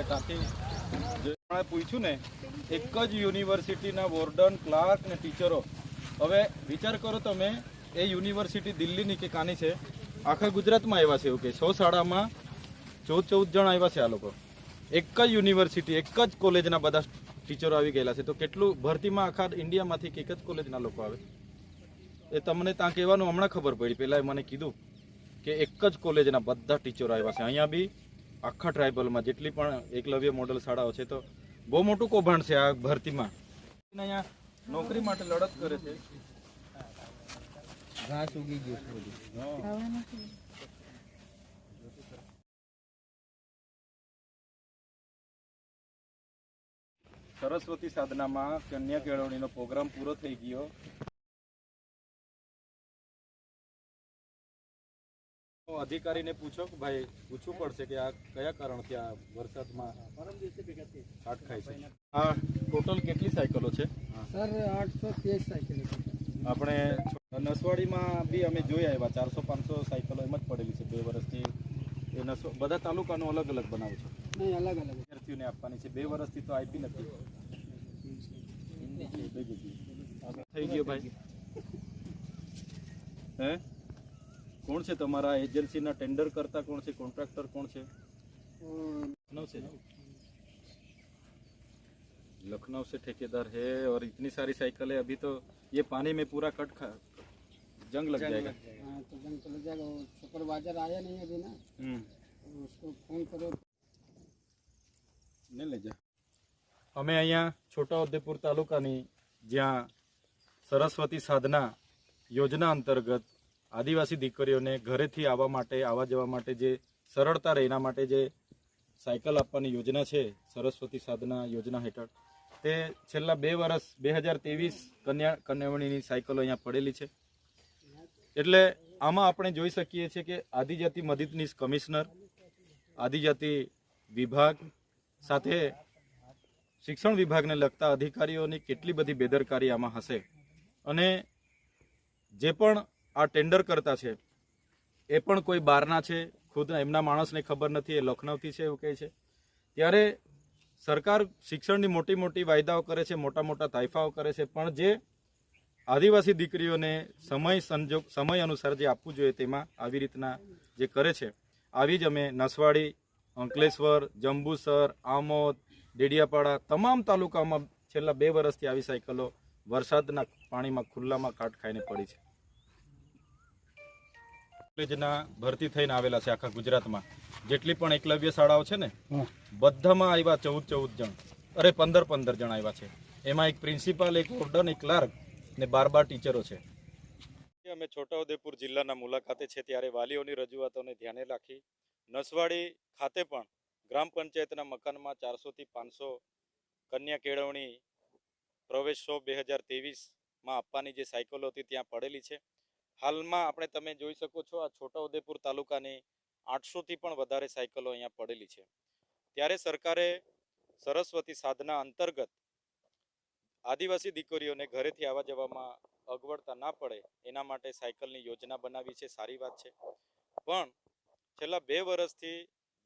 ત્યાંથી જે પૂછ્યું ને, એક જ યુનિવર્સિટીના વોર્ડન ક્લાર્ક ને ટીચરો. હવે વિચાર કરો તમે, એ યુનિવર્સિટી દિલ્હીની કે કાની છે? આખા ગુજરાતમાં આવ્યા છે એવું કે સો શાળામાં ચૌદ ચૌદ જણ આવ્યા છે આ લોકો. એક જ યુનિવર્સિટી, એક જ કોલેજના બધા ટીચરો આવી ગયેલા છે. તો કેટલું ભરતીમાં આખા ઇન્ડિયામાંથી એક જ કોલેજના લોકો આવે? એ તમને ત્યાં કહેવાનું હમણાં ખબર પડી. પહેલાં મને કીધું કે એક જ કોલેજના બધા ટીચરો આવ્યા છે. અહીંયા બી આખા ટ્રાઇબલમાં જેટલી પણ એકલવ્ય મોડલ શાળાઓ છે તો બહુ મોટું કૌભાંડ છે આ ભરતીમાં. અહીંયા નોકરી માટે લડત કરે છે. ઘાસ ઉગી ગયું સરસ્વતી સાધનામાં કન્યા કેળવણીનો પ્રોગ્રામ પૂરો થઈ ગયો. અધિકારીને પૂછો કે ભાઈ પૂછવું પડશે કે આ કયા કારણથી આ વરસાદમાં કાટ ખાય છે? આ ટોટલ કેટલી સાયકલો છે? સર આઠસો તેર સાયકલ આપણે નસવાડીમાં બી અમે જોઈ આવ્યા ચારસો પાંચસો સાયકલો એમ જ પડેલી છે. બે વર્ષથી એ નસો બધા તાલુકાનું અલગ અલગ બનાવું છે. નહીં અલગ અલગ. વિદ્યાર્થીઓને આપવાની છે. બે વર્ષથી તો આપી નથી. થઈ ગયો ભાઈ. હે? કોણ છે તમારા એજન્સીના ટેન્ડર કરતા કોણ છે કોન્ટ્રાક્ટર કોણ છે लखनऊ से लखनऊ से ठेकेदार है और इतनी सारी साइकिल है अभी तो ये पानी में पूरा कट खा जंग लग जाएगा हाँ तो जंग चला जाएगा वो सुपरवाइजर आया नहीं अभी ना हम्म तो उसको फोन करो ને લઈ જા અમે અહીંયા છોટાઉદેપુર તાલુકાની જ્યાં સરસ્વતી સાધના યોજના અંતર્ગત આદિવાસી દીકરીઓને ઘરેથી આવવા માટે, આવવા જવા માટે જે સરળતા રહે એના માટે જે સાયકલ આપવાની યોજના છે, સરસ્વતી સાધના યોજના હેઠળ, તે છેલ્લા બે વર્ષ બે હજાર ત્રેવીસ કન્યા, કન્યાવણીની સાયકલો અહીંયા પડેલી છે. એટલે આમાં આપણે જોઈ શકીએ છીએ કે આદિજાતિ મદદનીશ કમિશનર, આદિજાતિ વિભાગ સાથે શિક્ષણ વિભાગને લગતા અધિકારીઓની કેટલી બધી બેદરકારી આમાં હશે. અને જે પણ આ ટેન્ડર કરતા છે, એ પણ કોઈ બહારના છે ખુદ એમના માણસને ખબર નથી, એ લખનૌથી છે એવું કહે છે. ત્યારે સરકાર શિક્ષણની મોટી મોટી વાયદાઓ કરે છે, મોટા મોટા તાઇફાઓ કરે છે, પણ જે આદિવાસી દીકરીઓને સમય સંજોગ, સમય અનુસાર જે આપવું જોઈએ તેમાં આવી રીતના જે કરે છે. આવી જ અમે નસવાડી, અંકલેશ્વર, જંબુસર, આમોદ, ડેડિયાપાડા તમામ તાલુકામાં છેલ્લા બે વર્ષથી આવી સાયકલો વરસાદના પાણીમાં ખુલ્લામાં કાટ ખાઈને પડી છે. કોલેજના ભરતી થઈને આવેલા છે આખા ગુજરાતમાં. જેટલી પણ એકલવ્ય શાળાઓ છે ને બધામાં આવ્યા ચૌદ ચૌદ જણ. અરે પંદર પંદર જણ આવ્યા છે. એમાં એક પ્રિન્સિપાલ એક વોર્ડન એક ક્લાર્ક ને બાર બાર ટીચરો છે. અમે છોટાઉદેપુર જિલ્લાના મુલાકાતે છે ત્યારે વાલીઓની રજૂઆતોને ધ્યાને રાખી નસવાડી ખાતે પણ ગ્રામ પંચાયતના મકાનમાં ચારસોથી પાંચસો કન્યા કેળવણી પ્રવેશો બે હજાર ત્રેવીસમાં આપવાની જે સાયકલો હતી ત્યાં પડેલી છે. હાલમાં આપણે તમે જોઈ શકો છો આ છોટાઉદેપુર તાલુકાની આઠસોથી પણ વધારે સાયકલો અહીંયા પડેલી છે. ત્યારે સરકારે સરસ્વતી સાધના અંતર્ગત આદિવાસી દીકરીઓને ઘરેથી આવવા જવામાં અગવડતા ના પડે એના માટે સાયકલની યોજના બનાવી છે, સારી વાત છે. પણ છેલ્લા બે વર્ષથી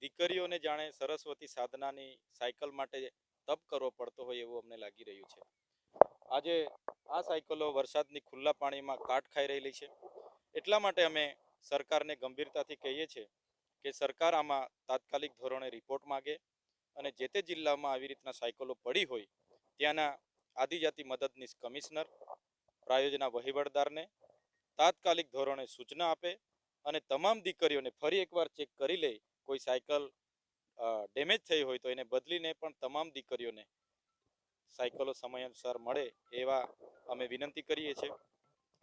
દીકરીઓને જાણે સરસ્વતી સાધનાની સાયકલ માટે તપ કરવો પડતો હોય એવું અમને લાગી રહ્યું છે. આજે આ સાયકલો વરસાદની ખુલ્લા પાણીમાં કાટ ખાઈ રહેલી છે. એટલા માટે અમે સરકારને ગંભીરતાથી કહીએ છીએ કે સરકાર આમાં તાત્કાલિક ધોરણે રિપોર્ટ માગે અને જે તે જિલ્લામાં આવી રીતના સાયકલો પડી હોય ત્યાંના આદિજાતિ મદદનીશ કમિશનર, પ્રાયોજના વહીવટદારને તાત્કાલિક ધોરણે સૂચના આપે અને તમામ દીકરીઓને ફરી એકવાર ચેક કરી લે કોઈ સાયકલ ડેમેજ થઈ હોય તો એને બદલીને પણ તમામ દીકરીઓને સાયકલો સમયાનુસાર મળે એવા અમે વિનંતી કરીએ છીએ.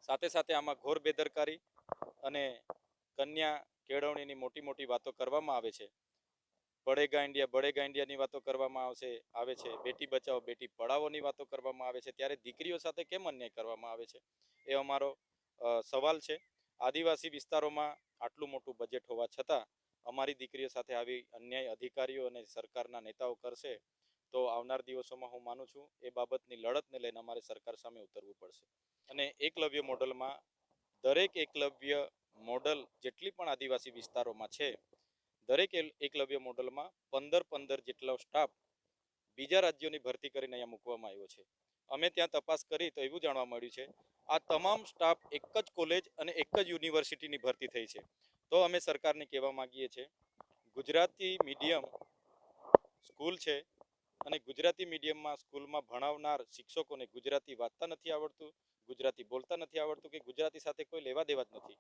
સાથે સાથે આમાં ઘોર બેદરકારી અને કન્યા કેળવણીની મોટી મોટી વાતો કરવામાં આવે છે. બળેગા ઇન્ડિયા, બળેગા ઇન્ડિયાની વાતો કરવામાં આવશે, આવે છે. બેટી બચાવો, બેટી પઢાવોની વાતો કરવામાં આવે છે. ત્યારે દીકરીઓ સાથે કેમ અન્યાય કરવામાં આવે છે? એ અમારો સવાલ છે. આદિવાસી વિસ્તારોમાં આટલું મોટું બજેટ હોવા છતાં અમારી દીકરીઓ સાથે આવી અન્યાય અધિકારીઓ અને સરકારના નેતાઓ કરશે તો આવનાર દિવસોમાં હું માનું છું એ બાબતની લડતને લઈને અમારે સરકાર સામે ઉતરવું પડશે. અને એકલવ્ય મોડલમાં દરેક એકલવ્ય મોડલ જેટલી પણ આદિવાસી વિસ્તારોમાં છે, દરેક એકલવ્ય મોડલમાં પંદર પંદર જેટલો સ્ટાફ બીજા રાજ્યોની ભરતી કરીને અહીંયા મૂકવામાં આવ્યો છે. અમે ત્યાં તપાસ કરી તો એવું જાણવા મળ્યું છે, આ તમામ સ્ટાફ એક જ કોલેજ અને એક જ યુનિવર્સિટીની ભરતી થઈ છે. તો અમે સરકારને કહેવા માગીએ છીએ, ગુજરાતી મીડિયમ સ્કૂલ છે અને ગુજરાતી મીડિયમમાં સ્કૂલમાં ભણાવનાર શિક્ષકોને ગુજરાતી વાંચતા નથી આવડતું, ગુજરાતી બોલતા નથી આવડતું કે ગુજરાતી સાથે કોઈ લેવા દેવા જ નથી.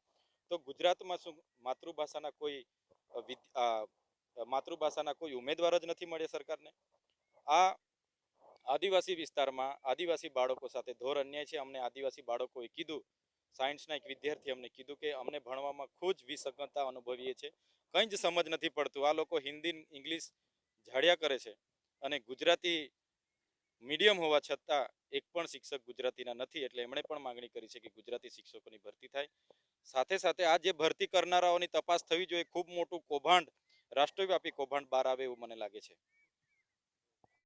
તો ગુજરાતમાં શું માતૃભાષાના કોઈ માતૃભાષાના કોઈ ઉમેદવાર જ નથી મળ્યા સરકારને? આ આદિવાસી વિસ્તારમાં આદિવાસી બાળકો સાથે ધોર અન્યાય છે. અમને આદિવાસી બાળકોએ કીધું, સાયન્સના એક વિદ્યાર્થી અમને કીધું કે અમને ભણવામાં ખૂબ જ અનુભવીએ છીએ કંઈ જ સમજ નથી પડતું. આ લોકો હિન્દી ઇંગ્લિશ ઝાડ્યા કરે છે. અને ગુજરાતી મીડિયમ હોવા છતાં એક પણ શિક્ષક ગુજરાતીના નથી, એટલે એમણે પણ માંગણી કરી છે કે ગુજરાતી શિક્ષકોની ભરતી થાય. સાથે સાથે આ જે ભરતી કરનારાઓની તપાસ થવી જોઈએ, ખૂબ મોટું કૌભાંડ, રાષ્ટ્રવ્યાપી કૌભાંડ બહાર આવે એવું મને લાગે છે.